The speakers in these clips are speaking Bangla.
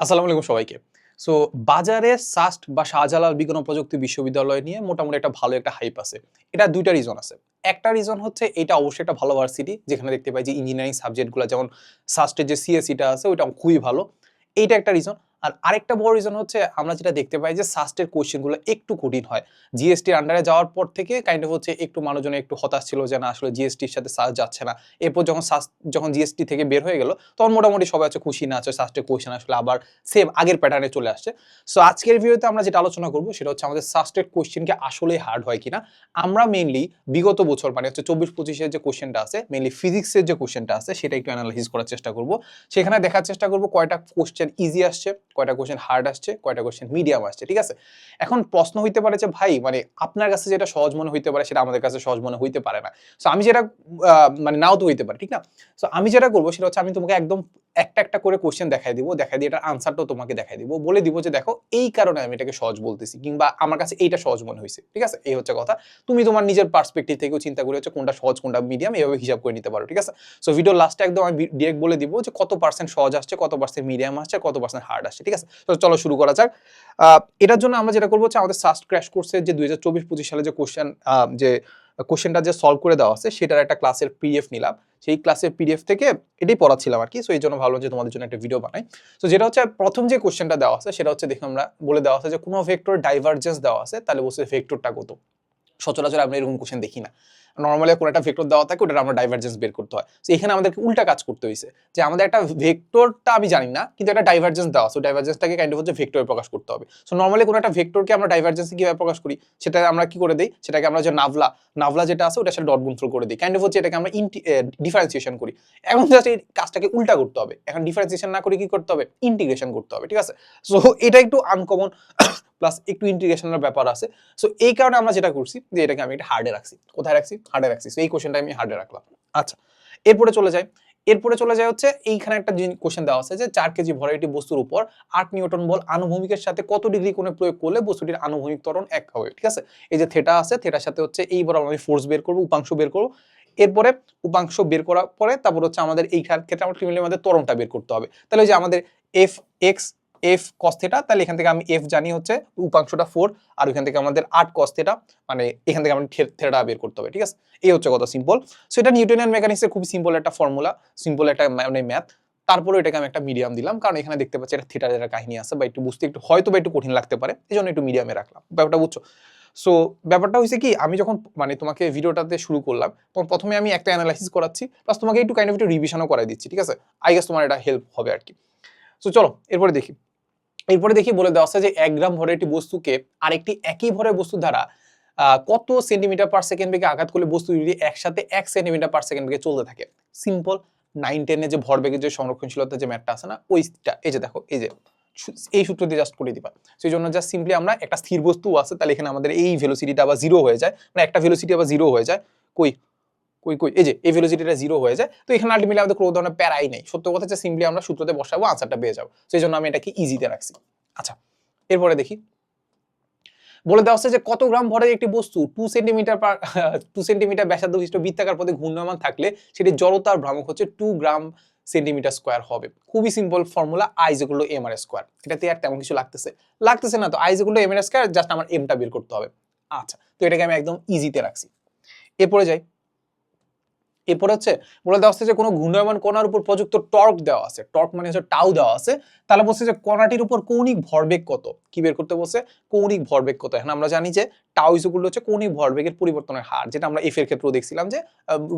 আসসালামু আলাইকুম সবাইকে। সো বাজারে সাস্ট বা শাহজালাল বিজ্ঞান প্রযুক্তি বিশ্ববিদ্যালয় নিয়ে মোটামুটি একটা ভালো একটা হাইপ আছে। এটা দুইটা রিজন আছে। একটা রিজন হচ্ছে এটা অবশ্যই একটা ভালো ভার্সিটি যেখানে দেখতে পাই যে ইঞ্জিনিয়ারিং সাবজেক্টগুলো যেমন সাস্টের যে সিএসিটা আছে, ওইটা খুবই ভালো। এইটা একটা রিজন আর আরেকটা বড় রিজন হচ্ছে আমরা যেটা দেখতে পাই যে সাস্টের কোশ্চেনগুলো একটু কঠিন হয়। জিএসটির আন্ডারে যাওয়ার পর থেকে কাইন্ড অফ হচ্ছে একটু মানুষজনে একটু হতাশ ছিল যে না, আসলে জিএসটির সাথে সাস যাচ্ছে না। এরপর যখন সাস যখন জিএসটি থেকে বের হয়ে গেল, তখন মোটামুটি সবাই আছে খুশি না আছে সাস্টের কোশ্চেন আসলে আবার সেম আগের প্যাটার্নে চলে আসছে। সো আজকের ভিডিওতে আমরা যেটা আলোচনা করব সেটা হচ্ছে আমাদের সাস্টের কোশ্চেনকে আসলে হার্ড হয় কিনা। আমরা মেইনলি বিগত বছর মানে হচ্ছে চব্বিশ পঁচিশের যে কোশ্চেনটা আছে মেইনলি ফিজিক্সের যে কোশ্চেনটা আছে, সেটা একটু অ্যানালাইসিস করার চেষ্টা করব। সেখানে দেখার চেষ্টা করব কয়টা কোশ্চেন ইজি আসছে। কয়টা কোশ্চেন হার্ড আসছে, কয়টা কোশ্চেন মিডিয়াম আসছে, ঠিক আছে? এখন প্রশ্ন হইতে পারে যে, ভাই মানে আপনার কাছে যেটা সহজ মনে হইতে পারে, সেটা আমাদের কাছে সহজ মনে হইতে পারে না। সো আমি যেটা মানে নাও তো হইতে পারে, ঠিক না? সো আমি যেটা করব, সেটা হচ্ছে আমি তোমাকে একদম একটা একটা করে কোশ্চেন দেখাই দিব, দেখাই দিয়ে এটার আনসারটাও তোমাকে দেখাই দিব। বলে দিব যে, দেখো, এই কারণে আমি এটাকে সহজ বলতেছি, কিংবা আমার কাছে এইটা সহজ মনে হয়েছে ঠিক আছে? এই হচ্ছে কথা। তুমি তোমার নিজের পার্সপেক্টিভ থেকেও চিন্তা করে হচ্ছে কোনটা সহজ, কোনটা মিডিয়াম এইভাবে হিসাব করে নিতে পারো, ঠিক আছে? সো ভিডিও লাস্টে একদম আমি ডিরেক্ট বলে দিব যে, কত পার্সেন্ট সহজ আসছে, কত পার্সেন্ট মিডিয়াম আসছে, কত পার্সেন্ট হার্ড আসছে ঠিক আছে? তো চলো শুরু করা যাক। এটার জন্য আমরা যেটা করব হচ্ছে আমাদের সাস্ট ক্র্যাশ কোর্সের যে দুই হাজার চব্বিশ পঁচিশ সালে যে কোশ্চেন যে কোশ্চেনটা যে সলভ করে দেওয়া আছে, সেটার একটা ক্লাসের পিডিএফ নিলাম। সেই ক্লাসের পিডিএফ থেকে এটাই পড়াচ্ছিলাম আর কি। সো এই জন্য ভাবলাম যে তোমাদের জন্য একটা ভিডিও বানাই। তো যেটা হচ্ছে প্রথম যে কোশ্চেনটা দেওয়া আছে, সেটা হচ্ছে দেখুন আমরা বলে দেওয়া আছে যে কোনো ভেক্টর ডাইভারজেন্স দেওয়া আছে, তাহলে বলছে ভেক্টরটা কত? সচরাচর আমরা এরকম কোশ্চেন দেখি না। নর্মালি কোনো একটা ভেক্টর দেওয়া থাকে ওটা আমরা ডাইভারজেন্স বের করতে হয়। তো এখানে আমাদেরকে উল্টা কাজ করতে হয়েছে, যে আমাদের একটা ভেক্টরটা আমি জানি না, কিন্তু একটা ডাইভারজেন্স দেওয়া সো ডাইভারজেন্সটাকে কাইন্ড অফ হচ্ছে ভেক্টরে প্রকাশ করতে হবে। সো নর্মালি কোনো একটা ভেক্টরকে আমরা ডাইভারজেন্স কীভাবে প্রকাশ করি, সেটা আমরা কি করে দিই? সেটাকে আমরা যে নাভলা নাভলা যেটা আছে ওটা সেটা ডট গুণ through করে দিই। কাইন্ড অফ হচ্ছে এটাকে আমরা ডিফারেন্সিয়েশন করি। এখন জাস্ট এই কাজটাকে উল্টা করতে হবে। এখন ডিফারেন্সিয়েশন না করে কি করতে হবে? ইন্টিগ্রেশন করতে হবে, ঠিক আছে? সো এটা একটু আনকমন প্লাস একটু ইন্টিগ্রেশনের ব্যাপার আছে। সো এই কারণে আমরা যেটা করছি যে এটাকে আমি একটা হার্ডে রাখছি। কোথায় রাখছি? হার্ডে রাখছি। সো এই কোশ্চেনটা আমি হার্ডে রাখলাম। আচ্ছা এরপরে চলে যাই। এরপরে চলে যায় হচ্ছে এইখানে একটা কোশ্চেন দেওয়া আছে যে চার কেজি ভরের একটি বস্তুর উপর আট নিউটন বল আনুভূমিকের সাথে কত ডিগ্রি কোণে প্রয়োগ করলে বস্তুটির আনুভূমিক ত্বরণ এক হবে, ঠিক আছে? এই যে থেটা আছে থেটার সাথে হচ্ছে এই বরাবর আমি ফোর্স বের করব, উপাংশ বের করব। এরপরে উপাংশ বের করার পরে তারপর হচ্ছে আমাদের এই ক্ষেত্রে আমাদের ত্বরণটা বের করতে হবে। তাহলে যে আমাদের F X F cos theta তাহলে এখান থেকে আমি এফ জানি হচ্ছে উপাংশটা ফোর আর ওইখান থেকে আমাদের আট কস থেটা মানে এখান থেকে আমাদের থেটা বের করতে হবে, ঠিক আছে? এই হচ্ছে কথা সিম্পল সো এটা নিউটনিয়ান মেকানিক্সের খুব সিম্পল একটা ফর্মুলা সিম্পল একটা মানে ম্যাথ তারপরে এটাকে আমি একটা মিডিয়াম দিলাম, কারণ এখানে দেখতে পাচ্ছি এটা থিটার একটা কাহিনী আছে, বা একটু বুঝতে, একটু হয়তো বা একটু কঠিন লাগতে পারে এই জন্য একটু মিডিয়ামে রাখলাম। ব্যাপারটা বুঝছ? সো ব্যাপারটা হয়েছে কি, আমি যখন মানে তোমাকে ভিডিওটাতে শুরু করলাম, তখন প্রথমে আমি একটা অ্যানালাইসিস করাচ্ছি প্লাস তোমাকে একটু কাইন্ড অফ একটু রিভিশনও করাই দিচ্ছি, ঠিক আছে? আই গেস তোমার এটা হেল্প হবে আর কি। সো চলো, এরপরে দেখি। এরপরে দেখি বলে দেওয়া আছে যে এক গ্রাম ভরের একটি বস্তুকে আরেকটি একই ভরের বস্তু দ্বারা কত সেন্টিমিটার পার সেকেন্ড বেগে আঘাত করলে বস্তু যদি একসাথে এক সেন্টিমিটার পার সেকেন্ড বেগে চলতে থাকে? সিম্পল নাইন টেনে যে ভরবেগের যে সংরক্ষণশীলতা যে ম্যাটটা আছে না ওইটা এই যে দেখো, এই যে এই সূত্র দিয়ে জাস্ট করে দিবা। সেই জন্য জাস্ট সিম্পলি আমরা একটা স্থির বস্তু আছে, তাহলে এখানে আমাদের এই ভেলোসিটিটা আবার জিরো হয়ে যায়। মানে একটা ভেলোসিটি আবার জিরো হয়ে যায়। কই? কই কই, এই যে, এই ভেলোসিটিটা জিরো হয়ে যায়, তো এখানে আলটিমেটলি আমাদের কোনো ধরনের প্যারাই নেই। সত্য কথা হচ্ছে সিম্পলি আমরা সূত্রতে বসাবো আনসারটা পেয়ে যাব। সেই জন্য আমি এটাকে ইজিতে রাখছি। আচ্ছা এরপরে দেখি। বলে দেওয়া হচ্ছে যে, কত গ্রাম ভরের একটি বস্তু two centimetre per two centimetre ব্যাসার্ধ বিশিষ্ট বৃত্তাকার পথে ঘূর্ণায়মান থাকলে সেটি জড়তার ভ্রামক হচ্ছে টু গ্রাম সেন্টিমিটার স্কোয়ার হবে। খুবই সিম্পল ফর্মুলা আই যেগুলো এম আর স্কোয়ার এটাতে আর তেমন কিছু লাগতেছে লাগতেছে না তো আই যেগুলো এম আর স্কোয়ার জাস্ট আমার এমটা বের করতে হবে। আচ্ছা তো এটাকে আমি একদম ইজিতে রাখছি। এরপরে যাই। এরপর হচ্ছে বলে দেওয়া হচ্ছে যে কোনো ঘূর্ণায়মান কণার উপর প্রযুক্ত টর্ক দেওয়া আছে। টর্ক মানে হচ্ছে টাও দেওয়া আছে। তাহলে বলছে যে কণাটির উপর কৌণিক ভরবেগ কত? কি বের করতে বলছে? কৌণিক ভরবেগ কত? এখন আমরা জানি যে টাউ ইসুগুলো হচ্ছে কৌণিক ভরবেগের পরিবর্তনের হার, যেটা আমরা এফ এর ক্ষেত্রেও দেখছিলাম যে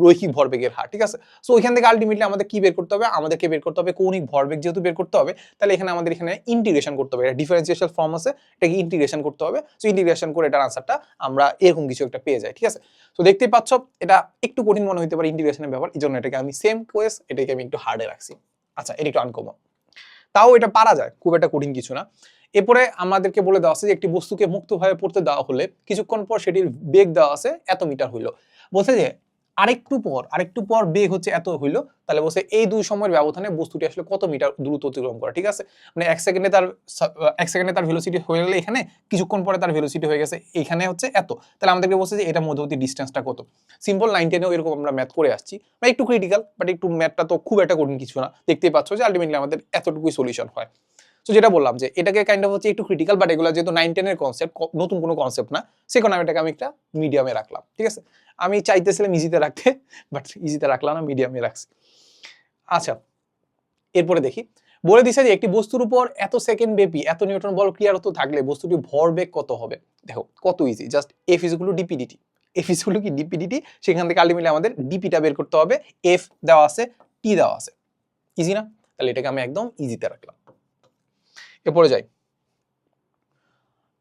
রৈখিক ভরবেগের হার, ঠিক আছে? সো ওইখান থেকে আলটিমেটলি আমাদের কি বের করতে হবে? আমাদেরকে বের করতে হবে কৌণিক ভরবেগ যেহেতু বের করতে হবে, তাহলে এখানে আমাদের এখানে ইন্টিগ্রেশন করতে হবে। এটা ডিফারেন্সিয়েশন ফর্ম আছে, এটাকে ইন্টিগ্রেশন করতে হবে। সো ইন্টিগ্রেশন করে এটার আনসারটা আমরা এরকম কিছু একটা পেয়ে যাই, ঠিক আছে? তো দেখতেই পাচ্ছ, এটা একটু কঠিন মনে হতে পারে ইন্টিগ্রেশনের ব্যাপার এই জন্য এটাকে আমি সেম কোয়েস এটাকে আমি একটু হার্ডে রাখছি। আচ্ছা এটা একটু আনকমন তাও এটা পারা যায়, খুব একটা কঠিন কিছু না। এরপরে আমাদেরকে বলে দেওয়া আছে যে একটি বস্তুকে মুক্তভাবে পড়তে দেওয়া হলে কিছুক্ষণ পর সেটির বেগ দেওয়া আছে এত মিটার হইল। বলছে যে আরেকটু পর আরেকটু পর বেগ হচ্ছে এত হইল, তাহলে বলছে এই দুই সময়ের ব্যবধানে বস্তুটি আসলে কত মিটার দ্রুত অতিক্রম করে, ঠিক আছে? মানে এক সেকেন্ডে তার এক সেকেন্ডে তার ভেলোসিটি হয়ে গেলে এখানে কিছুক্ষণ পরে তার ভেলোসিটি হয়ে গেছে, এখানে হচ্ছে এত। তাহলে আমাদেরকে বলছে যে এটা মধ্যবর্তী ডিস্টেন্সটা কত? সিম্পল নাইন টেনেও এরকম আমরা ম্যাথ করে আসছি। বা একটু ক্রিটিক্যাল বাট একটু ম্যাথটা তো খুব একটা কঠিন কিছু না। দেখতেই পাচ্ছ যে আলটিমেটলি আমাদের এতটুকুই সলিউশন হয়। সো যেটা বললাম যে এটাকে কাইন্ড অফ হচ্ছে একটু ক্রিটিক্যাল বাট এগুলো যেহেতু নাইন টেনের কনসেপ্ট নতুন কোনো কনসেপ্ট না, সে কারণে আমি এটাকে আমি একটা মিডিয়ামে রাখলাম, ঠিক আছে? আমি চাইতেছিলাম ইজিতে রাখতে বাট ইজিতে রাখলাম না মিডিয়ামে রাখছি। আচ্ছা এরপরে দেখি। বলে দিছে যে একটি বস্তুর উপর এত সেকেন্ড ব্যাপী, এত নিউটন বল ক্রিয়ারত থাকলে বস্তুটি ভরবেগ কত হবে? দেখো, কত ইজি জাস্ট এফ ইজগুলো ডিপিডিটি এফ ইজগুলো কি? ডিপিডিটি সেখান থেকে আলটিমেটলি আমাদের ডিপিটা বের করতে হবে এফ দেওয়া আছে টি দেওয়া আছে। ইজি না? তাহলে এটাকে আমি একদম ইজিতে রাখলাম। এরপরে যাই।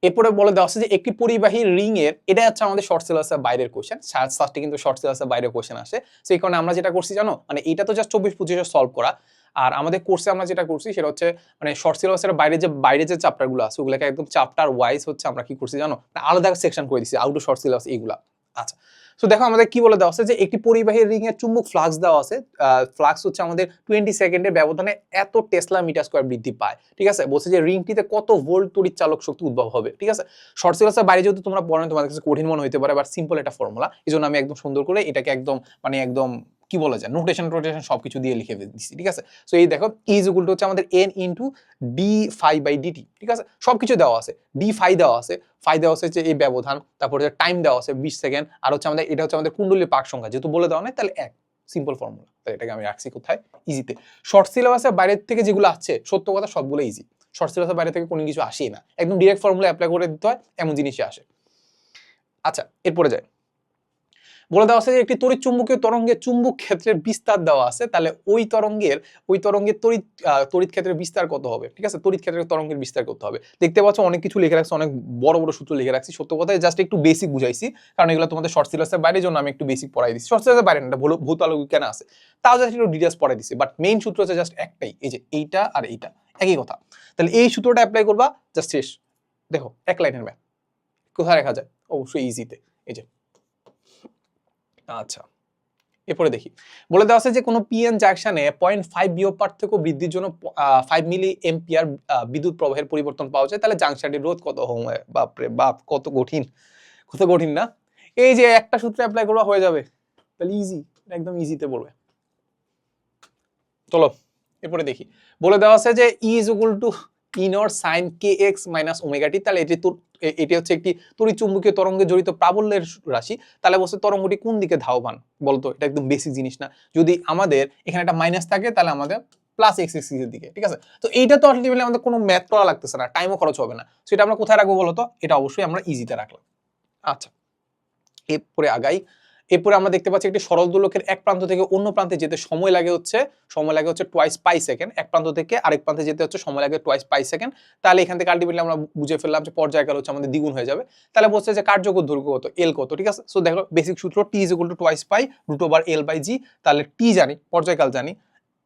এরপরে বলে দেওয়া আছে যে একটি পরিবাহী রিং এর এটা হচ্ছে আমাদের শর্ট সিলেবাসের বাইরের কোশ্চেন সার্চটি কিন্তু শর্ট সিলেবাসের বাইরের কোশ্চেন আসে। সেই কারণে আমরা যেটা করছি জানো মানে এটা তো জাস্ট চব্বিশ পঁচিশে সলভ করা। আর আমাদের কোর্সে আমরা যেটা করছি, সেটা হচ্ছে মানে শর্ট সিলেবাসের বাইরে যে বাইরে যে চ্যাপ্টারগুলো আছে, ওগুলোকে একদম চ্যাপ্টার ওয়াইজ হচ্ছে আমরা কি করছি জানো মানে আলাদা সেকশন করে দিচ্ছি আউট শর্ট সিলেবাস এইগুলা। আচ্ছা তো দেখো আমাদের কি বলে দেওয়া আছে যে একটি পরিবাহী রিং এর চুম্বক ফ্লাক্স দেওয়া আছে ফ্লাক্স হচ্ছে আমাদের টোয়েন্টি সেকেন্ডের ব্যবধানে এত টেসলা মিটার স্কোয়ার বৃদ্ধি পায়, ঠিক আছে? বলছে যে রিংটিতে কত ভোল্ট তড়িৎ চালক শক্তি উদ্ভব হবে, ঠিক আছে? শর্ট সিলেবাসের বাইরে যেহেতু তোমরা পড়েন তোমাদের কাছে কঠিন মনে হতে পারে বাট সিম্পল একটা ফর্মুলা এই জন্য আমি একদম সুন্দর করে এটাকে একদম মানে একদম, কি বলা যায় নোটেশন টোটেশন সবকিছু দিয়ে লিখে দিচ্ছি, ঠিক আছে? সো এই দেখো ইজ ইকুয়াল টু হচ্ছে আমাদের N into D phi by DT ঠিক আছে? সবকিছু দেওয়া আছে ডি ফাই দেওয়া আছে ফাই দেওয়া আছে যে এই ব্যবধান, তারপরে টাইম দেওয়া আছে বিশ সেকেন্ড আর হচ্ছে আমাদের এটা হচ্ছে আমাদের কুণ্ডলী পাক সংখ্যা। যেহেতু বলে দেওয়া নাই, তাহলে এক। সিম্পল ফর্মুলা তাহলে এটাকে আমি রাখছি কোথায়? ইজিতে শর্ট সিলেবাসের বাইরের থেকে যেগুলো আসছে, সত্য কথা সবগুলো ইজি শর্ট সিলেবাসের বাইরে থেকে কোনো কিছু আসেই না। একদম ডিরেক্ট ফর্মুলা অ্যাপ্লাই করে দিতে হয়, এমন জিনিসই আসে। আচ্ছা এরপরে যায় বলে দেওয়া আছে যে একটি তড়িৎ চুম্বকীয় তরঙ্গের চুম্বক ক্ষেত্রের বিস্তার দেওয়া আছে, তাহলে ওই তরঙ্গের ওই তরঙ্গের তড়িৎ তড়িৎ ক্ষেত্রের বিস্তার কত হবে? ঠিক আছে? তড়িৎ ক্ষেত্রের তরঙ্গের বিস্তার করতে হবে? দেখতে পাচ্ছ অনেক কিছু লিখে রাখছি, অনেক বড় বড় সূত্র লিখে রাখছি। সত্য কথা জাস্ট একটু বেসিক বুঝাইছি, কারণ এগুলো তোমাদের শর্ট সিলেবাসের বাইরে জন্য আমি একটু বেসিক পড়াই দিচ্ছি। শর্ট সিলেবাসের বাইরে না, এটা ভূ- ভূতালোক কেন আছে? তাও জাস্ট একটু ডিটেলস পড়াই দিচ্ছি বাট মেইন সূত্র হচ্ছে জাস্ট একটাই, এই যে এইটা আর এইটা, একই কথা। তাহলে এই সূত্রটা অ্যাপ্লাই করবা জাস্ট শেষ। দেখো, এক লাইনের ম্যাথ কোথায় রাখা যায়? অবশ্যই ইজিতে এই যে। আচ্ছা এরপরে দেখি। বলে দেওয়া আছে যে কোনো পিএন জাংশনে পয়েন্ট ফাইভ বিও পার্থক্য বৃদ্ধির জন্য ফাইভ মিলি এম্পিয়ার বিদ্যুৎ প্রবাহের পরিবর্তন পাওয়া যায়। তাহলে জাংশনটির রোধ কত হবে বাপরে বাপ, কত কঠিন কত কঠিন না? এই যে একটা সূত্রে অ্যাপ্লাই করা হয়ে যাবে। তাহলে ইজি একদম ইজিতে বলবে চলো, এরপরে দেখি। বলে দেওয়া আছে যে is equal to ইনর sine K X minus omega t তাহলে এটি এটি হচ্ছে একটি তড়িৎ চুম্বকীয় তরঙ্গে জড়িত প্রাবল্যের রাশি। তাহলে বলছে তরঙ্গটি কোন দিকে ধাওবান বলতো, এটা একদম বেসিক জিনিস না। যদি আমাদের এখানে একটা মাইনাস থাকে, তাহলে আমাদের প্লাস এক্স এক্সিসের দিকে, ঠিক আছে? তো এইটা তো আলটিমেটলি আমাদের কোনো ম্যাথ করা লাগতেছে না টাইমও খরচ হবে না। সেটা আমরা কোথায় রাখব বলতো? এটা অবশ্যই আমরা ইজিতে রাখলাম। আচ্ছা এরপরে আগাই। এরপরে আমরা দেখতে পাচ্ছি একটি সরল দোলকের এক প্রান্ত থেকে অন্য প্রান্তে যেতে সময় লাগে হচ্ছে, সময় লাগে হচ্ছে টোয়াইস পাই সেকেন্ড এক প্রান্ত থেকে আরেক প্রান্তে যেতে হচ্ছে সময় লাগে টোয়াইস পাই সেকেন্ড তাহলে এখান থেকে আলটিমেটলি আমরা বুঝে ফেললাম যে পর্যায়কাল হচ্ছে আমাদের দ্বিগুণ হয়ে যাবে। তাহলে বলছে যে কার্যকর দৈর্ঘ্য কত? এল কত? ঠিক আছে? সো দেখো বেসিক সূত্র T is equal to twice pi root over L by G তাহলে টি জানি পর্যায়কাল জানি।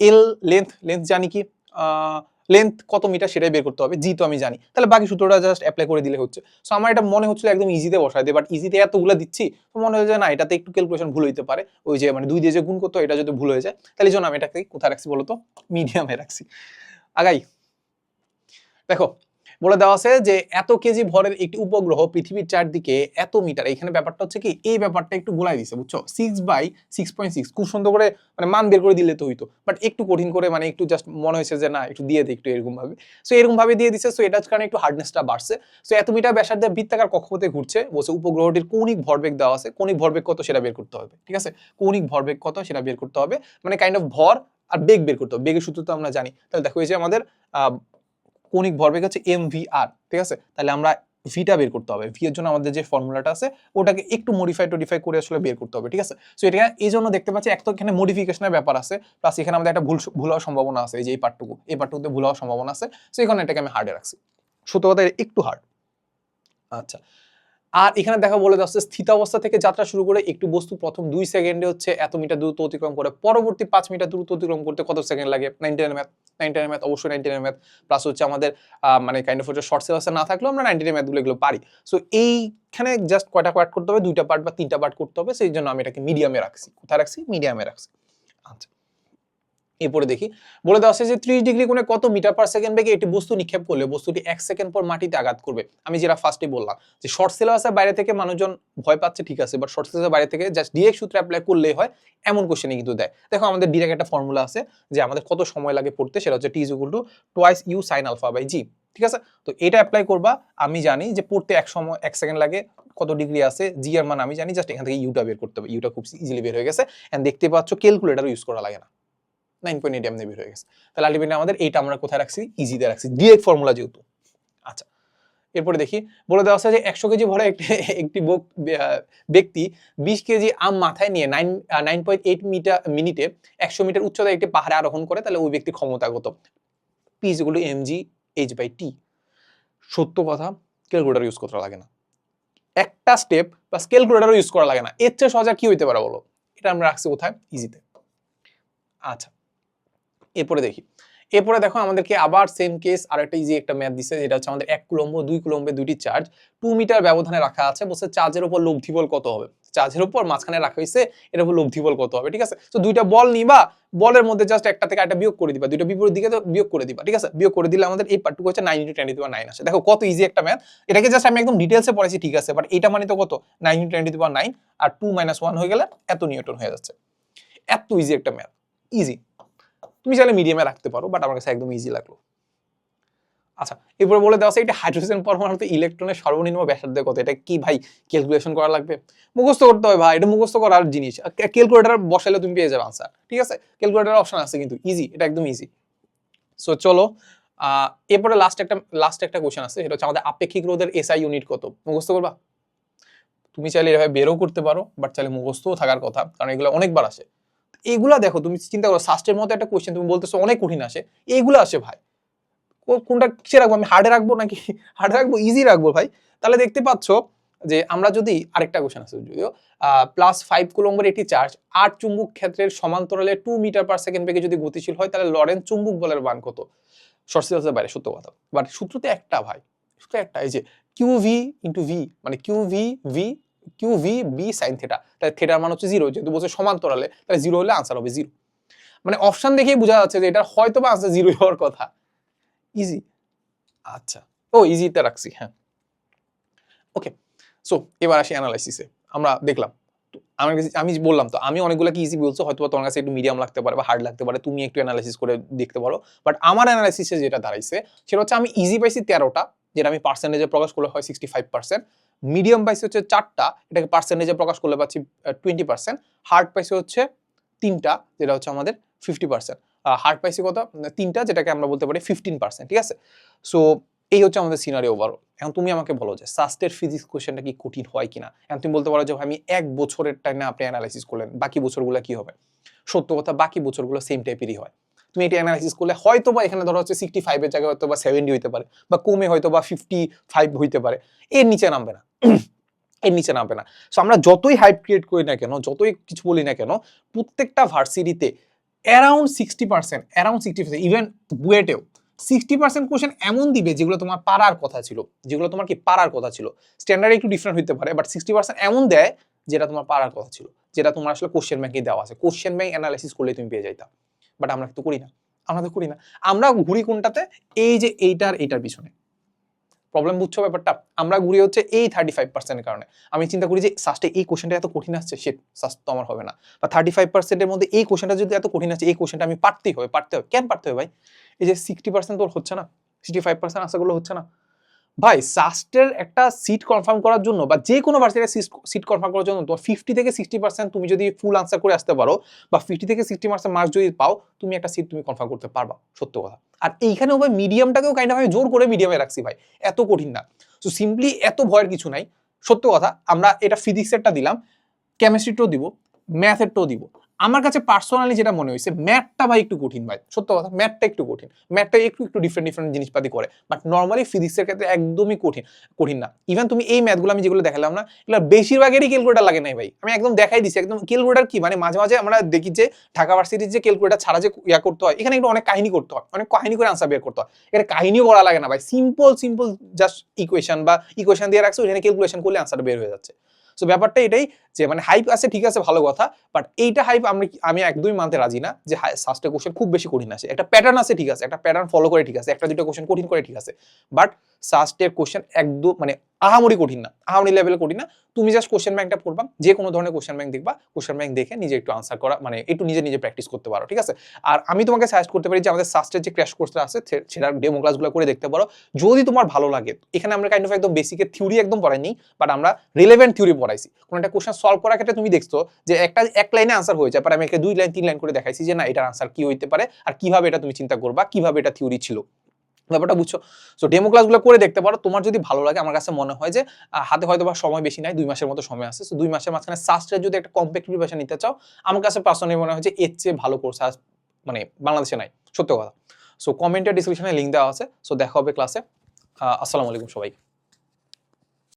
এল লেন্থ লেন্থ জানি কি? লেন্থ কত মিটার সেটাই বের করতে হবে জি তো আমি জানি। তাহলে বাকি সূত্রটা জাস্ট অ্যাপ্লাই করে দিলে হচ্ছে। সো আমার এটা মনে হচ্ছিল একদম ইজিতে বসাই দেয় বাট ইজিতে এতগুলো দিচ্ছি, তো মনে হয় যে না, এটাতে একটু ক্যালকুলেশন ভুল হইতে পারে। ওই যে মানে দুই দিয়ে যে গুণ করতো এটা যদি ভুল হয়ে যায়, তাহলে জন্য আমি এটাকে কোথায় রাখছি বলতো? মিডিয়ামে রাখছি। আগাই। দেখো বলে দেওয়া আছে যে এত কেজি ভরের একটি উপগ্রহ পৃথিবীর চারদিকে এত মিটার। এখানে ব্যাপারটা হচ্ছে কি, এই ব্যাপারটা একটু গোলাই দিছে, বুঝছ? Six by six point six খুব সুন্দর করে মানে মান বের করে দিলে তো হইতো। বাট একটু কঠিন করে মানে একটু জাস্ট মনে হয়েছে যে না, একটু দিয়ে দিই একটু এরকম ভাবে সো এরকম ভাবে দিয়ে দিছে সো এটার কারণে একটু হার্ডনেসটা বাড়ছে। সো এত মিটার ব্যাসার্ধে বৃত্তাকার কক্ষপথে ঘুরছে, বলছে উপগ্রহটির কৌণিক ভরবেগ দেওয়া আছে। কৌণিক ভরবেগ কত সেটা বের করতে হবে, ঠিক আছে? কৌণিক ভরবেগ কত সেটা বের করতে হবে। মানে কাইন্ড অফ ভর আর বেগ বের করতে হবে। বেগের সূত্র তো আমরা জানি। তাহলে দেখো, এই যে আমাদের কৌণিক ভরবেগ হচ্ছে এম ভি আর ঠিক আছে? তাহলে আমরা ভিটা বের করতে হবে। ভি এর জন্য আমাদের যে ফর্মুলাটা আছে, ওটাকে একটু মডিফাই টডিফাই করে আসলে বের করতে হবে, ঠিক আছে? সো এটা এই জন্য দেখতে পাচ্ছি এক তো এখানে মডিফিকেশনের ব্যাপার আছে প্লাস এখানে আমাদের একটা ভুল ভুল হওয়ার সম্ভাবনা আছে, এই যে এই পার্টটুকু এই পার্টটুকুতে ভুল হওয়ার সম্ভাবনা আছে সো এখানে এটাকে আমি হার্ডে রাখছি। সত্য কথা একটু হার্ড আচ্ছা আর এখানে দেখা বলে যাচ্ছে স্থিতাবস্থা থেকে যাত্রা শুরু করে একটু বস্তু প্রথম দুই সেকেন্ডে হচ্ছে এত মিটার দূরত্ব অতিক্রম করে, পরবর্তী পাঁচ মিটার দূরত্ব অতিক্রম করতে কত সেকেন্ড লাগে? নাইনটিনের ম্যাথ নাইনটিনের ম্যাথ অবশ্যই নাইনটিনের ম্যাথ প্লাস হচ্ছে আমাদের মানে কাইন্ড অফ হচ্ছে শর্ট সিলেবাসে না থাকলেও আমরা নাইনটিনের ম্যাথগুলো এগুলো পারি। সো এইখানে জাস্ট কয়টা পার্ট করতে হবে? দুইটা পার্ট বা তিনটা পার্ট করতে হবে, সেই জন্য আমি এটাকে মিডিয়ামে রাখছি। কোথায় রাখছি? মিডিয়ামে রাখছি। আচ্ছা। এরপরে দেখি। বলে দেওয়া আছে যে, ত্রিশ ডিগ্রি কোণে কত মিটার পার সেকেন্ড বেগে একটি বস্তু নিক্ষেপ করলে বস্তুটি এক সেকেন্ড পর মাটিতে আঘাত করবে? আমি যেটা ফার্স্টে বললাম যে শর্ট সিলেবাসের বাইরে থেকে মানুষজন ভয় পাচ্ছে, ঠিক আছে বাট শর্ট সিলেবাসের বাইরে থেকে জাস্ট ডিরেক্ট সূত্রে অ্যাপ্লাই করলেই হয়, এমন কোশ্চেনই কিন্তু দেয়। দেখো, আমাদের ডিরেক্ট একটা ফর্মুলা আছে যে, আমাদের কত সময় লাগে পড়তে, সেটা হচ্ছে T is equal to twice U sine alpha by G ঠিক আছে? তো এটা অ্যাপ্লাই করবা, আমি জানি যে, পড়তে এক সময়, এক সেকেন্ড লাগে, কত ডিগ্রি আছে জি এর মান আমি জানি জাস্ট এখান থেকে ইউটা বের করতে হবে। ইউটা খুব ইজিলি বের হয়ে গেছে এন্ড দেখতে পাচ্ছ ক্যালকুলেটার ইউজ করা লাগে না। নাইন পয়েন্ট এইট এমনি বের হয়ে গেছে। তাহলে আলটিমেটলি আমাদের এইটা আমরা কোথায় রাখছি? ইজিতে রাখছি। ডিরেক্ট ফর্মুলা যেহেতু। আচ্ছা এরপরে দেখি। বলে দেওয়া আছে যে একশো কেজি ভরে একটি একটি ব্যক্তি বিশ কেজি আম মাথায় নিয়ে nine nine point eight metre, মিনিটে একশো মিটার উচ্চতায় একটি পাহাড়ে আরোহণ করে, তাহলে ওই ব্যক্তি ক্ষমতাগত। M G H by T সত্য কথা ক্যালকুলেটার ইউজ করতে লাগে না। একটা স্টেপ বা ক্যালকুলেটারও ইউজ করা লাগে না। এর চেয়ে সহজা কি হইতে পারে বলো? এটা আমরা রাখছি কোথায়? ইজিতে আচ্ছা এরপরে দেখি। এরপরে দেখো আমাদেরকে আবার সেম কেস আর একটা ইজি একটা ম্যাথ দিছে, যেটা হচ্ছে আমাদের এক কুলম্ব, দুই কুলম্বে দুইটি চার্জ টু মিটার ব্যবধানে রাখা আছে, বলছে চার্জের উপর লব্ধি বল কত হবে? চার্জের উপর মাঝখানে রাখা হয়েছে, এর উপর লব্ধি বল কত হবে, ঠিক আছে? তো দুইটা বল নিবা, বলের মধ্যে জাস্ট একটা থেকে একটা বিয়োগ করে দিবা, দুইটা বিপরীত দিকে তো বিয়োগ করে দিবা, ঠিক আছে? বিয়োগ করে দিলে আমাদের এই পার্টটুকু হচ্ছে nine into ten to nine আসে। দেখো কত ইজি একটা ম্যাথ এটাকে জাস্ট আমি একদম ডিটেলসে পড়াইছি, ঠিক আছে? বাট এটা মানে তো কত? Nine into ten to nine R to minus one হয়ে গেলে এত নিউটন হয়ে যাচ্ছে। এত ইজি একটা ম্যাথ ইজি তুমি চাইলে মিডিয়ামে রাখতে পারো বাট আমার কাছে একদম ইজি লাগল। আচ্ছা এরপরে বলে দেওয়া আছে, এটা হাইড্রোজেন পরমাণুতে ইলেকট্রনের সর্বনিম্ন ব্যাসার্ধ কত? এটা কি ভাই ক্যালকুলেশন করা লাগবে? মুখস্থ করতে হবে ভাই, এটা মুখস্থ করার জিনিস। ক্যালকুলেটার বসালে তুমি পেয়ে যাবে আনসার ঠিক আছে? ক্যালকুলেটার অপশন আছে কিন্তু ইজি এটা একদম ইজি সো চলো এরপরে লাস্ট একটা লাস্ট একটা কোশ্চেন আছে, সেটা হচ্ছে আমাদের আপেক্ষিক রোধের এসআই ইউনিট কত? মুখস্থ করবা? তুমি চাইলে এভাবে বেরও করতে পারো বাট চাইলে মুখস্থও থাকার কথা, কারণ এগুলো অনেকবার আসে। এগুলা দেখো, তুমি চিন্তা করো সাস্টের মতো একটা কোয়েশ্চেন তুমি বলতেছো, অনেক কঠিন আসে। এইগুলো আসে ভাই। কোনটা কিসে রাখব? আমি হার্ডে রাখব নাকি হার্ডে রাখব? ইজি রাখব ভাই। তাহলে দেখতে পাচ্ছ যে আমরা যদি আরেকটা কোশ্চেন আছে যদিও প্লাস ফাইভ কুলম্বের একটি চার্জ আট চুম্বক ক্ষেত্রের সমান্তরালে টু মিটার পার সেকেন্ড বেগে যদি গতিশীল হয়, তাহলে লরেন্স চুম্বক বলের মান কত? শর্ট সিলেবাসের বাইরে, সত্য কথা। বাট সূত্রতে একটা ভাই। সূত্র একটা, এই যে কিউ ভি ইন্টু ভি মানে Q V V Q V B sine theta তাহলে থেটার মান হচ্ছে জিরো যেহেতু বলছে সমান্তরালে, তাহলে জিরো হলে আনসার হবে জিরো মানে অপশন দেখেই বোঝা যাচ্ছে যে এটা হয়তো বা আনসার জিরো হওয়ার কথা। ইজি আচ্ছা। ও ইজিতে রাখছি হ্যাঁ। ওকে সো এবার আসি অ্যানালাইসিসে আমরা দেখলাম আমার কাছে আমি বললাম তো, আমি অনেকগুলো কি ইজি বলছো হয়তো তোমার কাছে একটু মিডিয়াম লাগতে পারে বা হার্ড লাগতে পারে, তুমি একটু অ্যানালাইসিস করে দেখতে পারো। বাট আমার অ্যানালাইসিসে যেটা দাঁড়াইছে, সেটা হচ্ছে আমি ইজি পাইছি তেরোটা, যেটা আমি পার্সেন্টেজে প্রকাশ করলে হয় সিক্সটি ফাইভ পার্সেন্ট মিডিয়াম পাইছি হচ্ছে চারটা, এটাকে পার্সেন্টেজে প্রকাশ করলে পাচ্ছি টোয়েন্টি পার্সেন্ট হার্ড পাইছি হচ্ছে তিনটা, যেটা হচ্ছে আমাদের ফিফটি পার্সেন্ট হার্ড পাইছি কত? তিনটা, যেটাকে আমরা বলতে পারি ফিফটিন পার্সেন্ট ঠিক আছে? সো এই হচ্ছে আমাদের সিনারি ওভারঅল এখন তুমি আমাকে বলো যে সাস্টের ফিজিক্স কোশ্চেনটা কি কঠিন হয় কিনা? এখন তুমি বলতে পারো যে আমি এক বছরের টাইমে আপনি অ্যানালাইসিস করলেন, বাকি বছরগুলো কি হবে? সত্য কথা, বাকি বছরগুলো সেম টাইপেরই হয়। তুমি এটা অ্যানালাইসিস করলে হয়তো বা এখানে ধরো হচ্ছে সিক্সটি ফাইভের জায়গায় হয়তো বা সেভেন্টি হইতে পারে বা কমে হয়তো বা ফিফটি ফাইভ হইতে পারে। এর নিচে নামবে না। এর নিচে নামবে না। সো আমরা যতই হাইপ ক্রিয়েট করি না কেন, যতই কিছু বলি না কেন, প্রত্যেকটা ভার্সিটিতে around sixty percent around sixty percent even বুয়েটেও sixty percent question এমন দিবে যেগুলো তোমার পারার কথা ছিল, যেগুলো তোমার কি পারার কথা ছিল। স্ট্যান্ডার্ড একটু ডিফারেন্ট হতে পারে বাট সিক্সটি পার্সেন্ট এমন দেয় যেটা তোমার পারার কথা ছিল, যেটা তোমার আসলে কোশ্চেন ব্যাংকে দেওয়া আছে। কোশ্চেন ব্যাংক অ্যানালাইসিস করলে তুমি পেয়ে যাইতা। বাট আমরা তো করি না। আমরা তো করি না। আমরা ঘুরি কোনটাতে? এই যে এইটার এইটার পিছনে। প্রবলেম বুঝছ ব্যাপারটা? আমরা ঘুরি হচ্ছে এই থার্টি ফাইভ পার্সেন্টের কারণে। আমি চিন্তা করি যে সাস্টে এই কোশ্চেনটা এত কঠিন আসছে? সে সাস্ট তো আমার হবে না। বা থার্টি ফাইভ পার্সেন্টের মধ্যে এই কোশ্চেনটা যদি এত কঠিন আছে এই কোশ্চেনটা আমি পারতেই হবে, পারতে হবে। কেন পারতে হবে ভাই? এই যে সিক্সটি পার্সেন্ট তোর হচ্ছে না। সিক্সটি ফাইভ পার্সেন্ট আশাগুলো হচ্ছে না। ভাই সাস্টের একটা সিট কনফার্ম করার জন্য বা যে কোনো ভার্সিটির সিট কনফার্ম করার জন্য তোমার ফিফটি থেকে সিক্সটি পার্সেন্ট তুমি যদি ফুল আনসার করে আসতে পারো বা ফিফটি থেকে সিক্সটি পার্সেন্ট মার্কস যদি পাও, তুমি একটা সিট তুমি কনফার্ম করতে পারবা, সত্য কথা। আর এইখানেও ভাই মিডিয়ামটাকেও কাইন্ড আমি জোর করে মিডিয়ামে রাখছি ভাই, এত কঠিন না। সো সিম্পলি এত ভয়ের কিছু নাই, সত্য কথা, আমরা এটা ফিজিক্সেরটা দিলাম কেমিস্ট্রিটাও দিব ম্যাথেরটাও দিব। আমার কাছে পার্সোনালি যেটা মনে হয়েছে ম্যাথটা ভাই একটু কঠিন ভাই। সত্য কথা ম্যাথটা একটু কঠিন। ম্যাথটা একটু একটু ডিফারেন্ট ডিফারেন্ট জিনিসপাতি করে। বাট নর্মালি ফিজিক্সের ক্ষেত্রে একদমই কঠিন কঠিন না। ইভেন তুমি এই ম্যাথগুলো আমি যেগুলো দেখালাম না এগুলো বেশিরভাগেরই ক্যালকুলেটার লাগে নাই ভাই। আমি একদম দেখাই দিছি, একদম ক্যালকুলেটার কি? মানে মাঝে মাঝে আমরা দেখি যে ঢাকা ভার্সিটির যে ক্যালকুলেটার ছাড়া যে ইয়া করতে হয়, এখানে একটু অনেক কাহিনী করতে হয়, অনেক কাহিনী করে আনসার বের করতে হয়। এখানে কাহিনীও করা লাগে না ভাই। সিম্পল সিম্পল জাস্ট ইকুয়েশন বা ইকুয়েশন দিয়ে রাখছো ওখানে ক্যালকুলেশন করলে আনসার বের হয়ে যাচ্ছে। সো ব্যাপারটা এটাই যে মানে হাইপ আছে, ঠিক আছে, ভালো কথা বাট এইটা হাইপ আমি আমি একদমই মানতে রাজি না যে সাস্টের কোশ্চেন খুব বেশি কঠিন আছে একটা প্যাটার্ন আছে, ঠিক আছে, একটা প্যাটার্ন ফলো করে ঠিক আছে, একটা দুটো কোশ্চেন কঠিন করে ঠিক আছে বাট সাস্টের কোশ্চেন একদম মানে আহামরি কঠিন না, আহামরি লেভেলে কঠিন না। তুমি জাস্ট কোশ্চেন ব্যাংকটা পড়বা, যে কোনো ধরনের কোশ্চেন ব্যাংক দেখবা কোশ্চেন ব্যাংক দেখে নিজে একটু আনসার করা মানে একটু নিজে নিজে প্র্যাকটিস করতে পারো, ঠিক আছে? আর আমি তোমাকে সাজেস্ট করতে পারি যে আমাদের সাস্টের যে ক্র্যাশ কোর্সটা আছে সেটার ডেমো ক্লাসগুলো করে দেখতে পারো। যদি তোমার ভালো লাগে, এখানে আমরা কাইন্ড অফ একদম বেসিকের থিওরি একদম পড়াইনি বাট আমরা রিলেভেন্ট থিওরি পড়াইছি। কোনো একটা কোশ্চেন সলভ করার ক্ষেত্রে তুমি দেখছ যে একটা, এক লাইনে আনসার হয়ে যায় বাট আমি একে দুই লাইন, তিন লাইন করে দেখাইছি যে না, এটার আনসার কি হইতে পারে আর কীভাবে এটা তুমি চিন্তা করবা, কীভাবে এটা থিওরি ছিল। ব্যাপারটা বুঝছ? সো ডেমো ক্লাসগুলো করে দেখতে পারো, তোমার যদি ভালো লাগে, আমার কাছে মনে হয় যে হাতে হয়তো বা সময় বেশি নাই, দুই মাসের মতো সময় আছে সো দুই মাসের মাঝখানে সাস্টের যদি একটা কম্প্যাক্ট প্রিপারেশন নিতে চাও, আমার কাছে পার্সোনালি মনে হয় যে এর চেয়ে ভালো কোর্স মানে বাংলাদেশে নাই, সত্য কথা। সো কমেন্টের ডিসক্রিপশনে লিঙ্ক দেওয়া আছে সো দেখা হবে ক্লাসে আসসালামু আলাইকুম সবাই